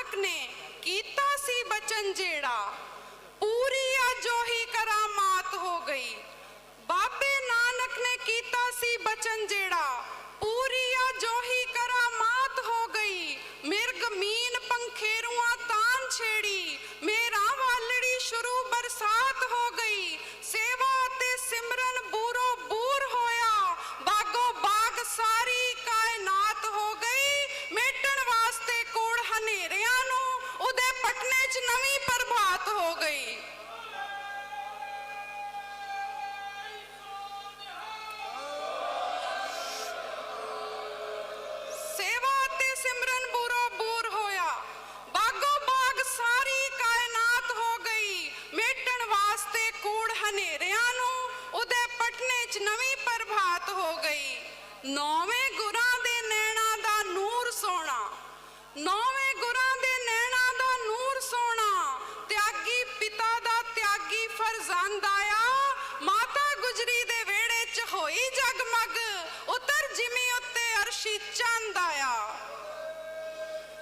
ਨਾਨਕ ਨੇ ਕੀਤਾ ਸੀ ਬਚਨ ਜਿਹੜਾ ਪੂਰੀ ਅੱਜ ਉਹੀ ਕਰਾਮਾਤ ਹੋ ਗਈ ਬਾਬੇ ਨਾਨਕ ਨੇ ਕੀਤਾ ਸੀ ਬਚਨ ਜਿਹੜਾ ਪੂਰੀ ਅੱਜ ਉਹੀ ਕਰਾਮਾਤ ਹੋ ਗਈ ਮਿਰਗ ਮੀਨ ਪੰਖੇਰੂਆਂ ਤਾਨ ਛੇੜੀ ਮੇਰਾ ਵਾਲੜੀ ਸ਼ੁਰੂ ਬਰਸਾਤ ਹੋ ਨਵੀਂ ਪ੍ਰਭਾਤ ਹੋ ਗਈ। ਨੌਵੇਂ ਗੁਰਾਂ ਦੇ ਨੈਣਾ ਦਾ ਨੂਰ ਸੋਣਾ। ਨੌਵੇਂ ਗੁਰਾਂ ਦੇ ਨੈਣਾ ਦਾ ਨੂਰ ਸੋਣਾ। ਤਿਆਗੀ ਪਿਤਾ ਦਾ ਤਿਆਗੀ ਫਰਜ਼ੰਦ ਆਇਆ। ਮਾਤਾ ਗੁਜਰੀ ਦੇ ਵਿਹੜੇ 'ਚ ਹੋਈ ਜਗਮਗ।